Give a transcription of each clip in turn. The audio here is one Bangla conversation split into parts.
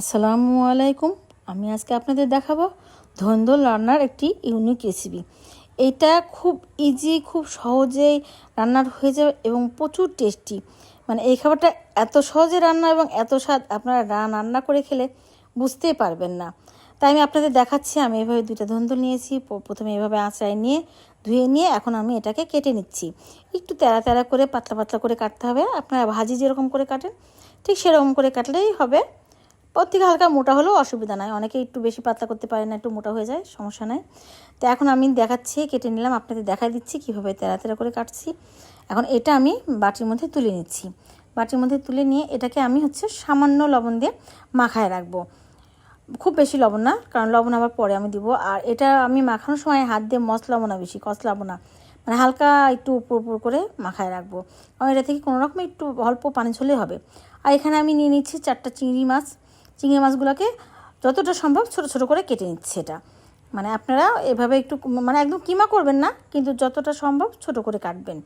আসসালামু আলাইকুম। আমি আজকে আপনাদের দেখাবো ধন্দল রান্নার একটি ইউনিক রেসিপি এটা খুব ইজি খুব সহজেই রান্নার হয়ে যাবে এবং প্রচুর টেস্টি মানে এই খাবারটা এত সহজে রান্না এবং এত স্বাদ আপনারা রান্না করে খেলে বুঝতেই পারবেন না। তাই আমি আপনাদের দেখাচ্ছি, আমি এভাবে দুইটা ধন্দল নিয়েছি প্রথমে এভাবে আঁচড়ায় নিয়ে, ধুয়ে নিয়ে এখন আমি এটাকে কেটে নিচ্ছি। একটু তেরা তেরা করে, পাতলা পাতলা করে কাটতে হবে। আপনারা ভাজি যেরকম করে কাটেন, ঠিক সেরকম করে কাটলেই হবে। প্রত্যেকে হালকা মোটা হলেও অসুবিধা নাই। অনেকে একটু বেশি পাতলা করতে পারে না, একটু মোটা হয়ে যায়, সমস্যা নাই। তো এখন আমি দেখাচ্ছি, কেটে নিলাম, আপনাদের দেখাই দিচ্ছি, কীভাবে তেরা তেরা করে কাটছি। এখন এটা আমি বাটির মধ্যে তুলে নিচ্ছি। বাটির মধ্যে তুলে নিয়ে এটাকে আমি হচ্ছে সামান্য লবণ দিয়ে মাখায় রাখব। খুব বেশি লবণ না, কারণ লবণ আবার পরে আমি দিব। আর এটা আমি মাখানোর সময় হাত দিয়ে মশলাবো না বেশি কষলাবো না। মানে হালকা একটু উপর উপর করে মাখায় রাখব। কারণ এটা থেকে কোনো রকম একটু অল্প পানি ঝরলে হবে। আর এখানে আমি নিয়ে নিচ্ছি চারটা চিংড়ি মাছ। চিংড়ি মাছগুলোকে যতটা সম্ভব ছোট ছোট করে কেটে নিচ্ছে এটা। মানে আপনারা এভাবে একটু মানে একদম কিমা করবেন না, কিন্তু যতটা সম্ভব ছোট করে কাটবেন।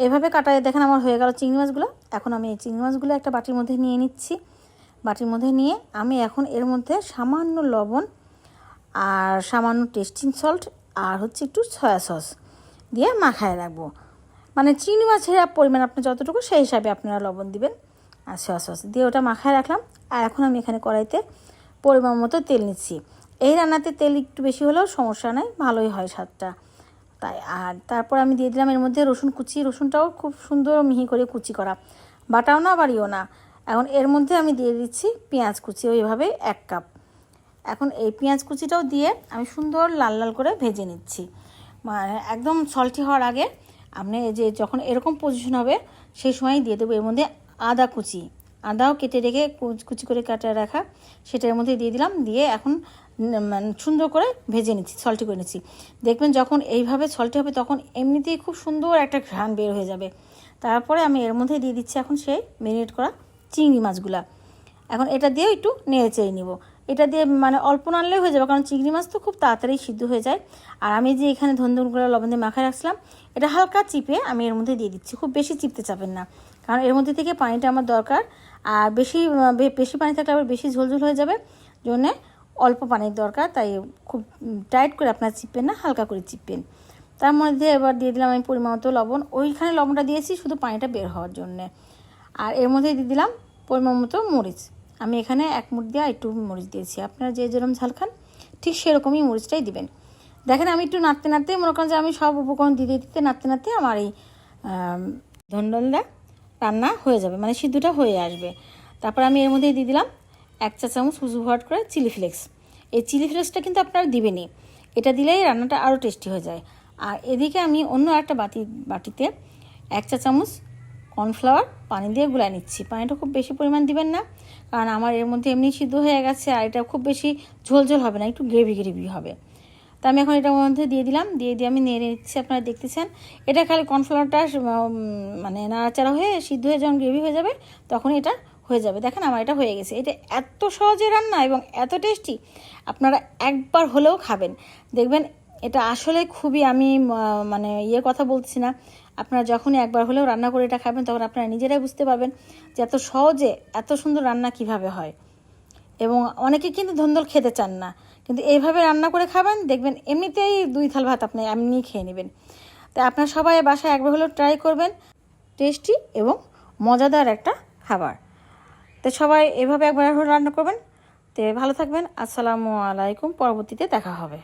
এভাবে কাটায় দেখেন আমার হয়ে গেল চিংড়ি মাছগুলো। এখন আমি এই চিংড়ি মাছগুলো একটা বাটির মধ্যে নিয়ে নিচ্ছি। বাটির মধ্যে নিয়ে আমি এখন এর মধ্যে সামান্য লবণ আর সামান্য টেস্টিং সল্ট আর হচ্ছে একটু সয়া সস দিয়ে মাখায় রাখব। মানে চিংড়ি মাছের পরিমাণ আপনার যতটুকু সেই হিসাবে আপনারা লবণ দিবেন। আর সয়া সস দিয়ে ওটা মাখায় রাখলাম। আর এখন আমি এখানে কড়াইতে পরিমাণ মতো তেল নিচ্ছি। এই রান্নাতে তেল একটু বেশি হলেও সমস্যা নেই, ভালোই হয় স্বাদটা। তাই, আর তারপর আমি দিয়ে দিলাম এর মধ্যে রসুন কুচি। রসুনটাও খুব সুন্দর মিহি করে কুচি করা। বাটাও না, বাড়িও না। এখন এর মধ্যে আমি দিয়ে দিচ্ছি পেঁয়াজ কুচি, ওইভাবে এক কাপ। এখন এই পেঁয়াজ কুচিটাও দিয়ে আমি সুন্দর লাল লাল করে ভেজে নিচ্ছি। মানে একদম সল্টি হওয়ার আগে আপনি যে যখন এরকম পজিশন হবে, সেই সময় দিয়ে দেবো। এর মধ্যে আদা কুচি। আদাও কেটে রেখে কুচ- করে কাটা রাখা, সেটার মধ্যে দিয়ে দিলাম, দিয়ে এখন মানে সুন্দর করে ভেজে নিচ্ছি সল্টি করে নিচ্ছি। দেখবেন যখন এইভাবে সল্টি হবে, তখন এমনিতেই খুব সুন্দর একটা ঘ্রাণ বের হয়ে যাবে। তারপরে আমি এর মধ্যে দিয়ে দিচ্ছি এখন সেই মেরিনেট করা চিংড়ি মাছগুলা। এখন এটা দিয়েও একটু নেড়ে চেড়ে নিব। এটা দিয়ে মানে অল্প নাড়লেই হয়ে যাবে, কারণ চিংড়ি মাছ তো খুব তাড়াতাড়ি সিদ্ধ হয়ে যায়। আর আমি যে এখানে ধন্দনগুলো লবণ দিয়ে মাখায় রাখছিলাম, এটা হালকা চিপে আমি এর মধ্যে দিয়ে দিচ্ছি, খুব বেশি চিপতে চাপেন না। কারণ এর মধ্যে থেকে পানিটা আমার দরকার। আর বেশি বেশি পানি থাকলে আবার বেশি ঝোলঝোল হয়ে যাবে। জন্যে অল্প পানির দরকার, তাই খুব টাইট করে আপনার চিপবেন না, হালকা করে চিপবেন তার মধ্যে এবার দিয়ে দিলাম আমি পরিমাণ মতো লবণ। ওইখানে লবণটা দিয়েছি শুধু পানিটা বের হওয়ার জন্যে। আর এর মধ্যে দিয়ে দিলাম পরিমাণ মতো মরিচ। আমি এখানে এক মুঠ দিয়ে একটু মরিচ দিয়েছি। আপনারা যে যেরকম ঝাল খান, ঠিক সেরকমই মরিচটাই দিবেন। দেখেন আমি একটু নাড়তে নাড়তে মনে করেন যে আমি সব উপকরণ দিতে দিতে নাড়তে নাড়তে আমার এই ধন্ডলটা রান্না হয়ে যাবে মানে সিদ্ধটা হয়ে আসবে। তারপর আমি এর মধ্যে দিয়ে দিলাম এক চা চামচ হুজু ভট করে চিলি ফ্লেক্স। এই চিলি ফ্লেক্সটা কিন্তু আপনারা দিবেনই। এটা দিলেই রান্নাটা আরও টেস্টি হয়ে যায়। আর এদিকে আমি অন্য একটা বাটি, বাটিতে এক চা চামচ কর্নফ্লাওয়ার পানি দিয়ে গুলায় নিচ্ছি। পানিটা খুব বেশি পরিমাণ দিবেন না, কারণ আমার এর মধ্যে এমনি সিদ্ধ হয়ে গেছে আর এটা খুব বেশি ঝোল ঝোল হবে না, একটু গ্রেভি গ্রেভি হবে। তা আমি এখন এটার মধ্যে দিয়ে দিলাম। দিয়ে দিয়ে আমি নেড়ে নিচ্ছি, আপনারা দেখতেছেন। এটা খালি কর্নফ্লাওয়ারটা মানে নাড়াচাড়া হয়ে সিদ্ধ হয়ে যখন গ্রেভি হয়ে যাবে, তখন এটা হয়ে যাবে। দেখেন আমার এটা হয়ে গেছে। এটা এত সহজে রান্না এবং এত টেস্টি, আপনারা একবার হলেও খাবেন। দেখবেন এটা আসলে খুবই আমি মানে ইয়ে কথা বলছি না। আপনারা যখনই একবার হলেও রান্না করে এটা খাবেন, তখন আপনারা নিজেরাই বুঝতে পারবেন যে এত সহজে এত সুন্দর রান্না কীভাবে হয়। এবং অনেকে কিন্তু ধন্দল খেতে চান না। কিন্তু এইভাবে রান্না করে খাবেন, দেখবেন এমনিতেই দুই থাল ভাত আপনি এমনি খেয়ে নেবেন। তাই আপনার সবাই বাসায় একবার হলেও ট্রাই করবেন টেস্টি এবং মজাদার একটা খাবার। তো সবাই এভাবে একবার হলেও রান্না করবেন। তো ভালো থাকবেন। আসসালামু আলাইকুম। পরবর্তীতে দেখা হবে।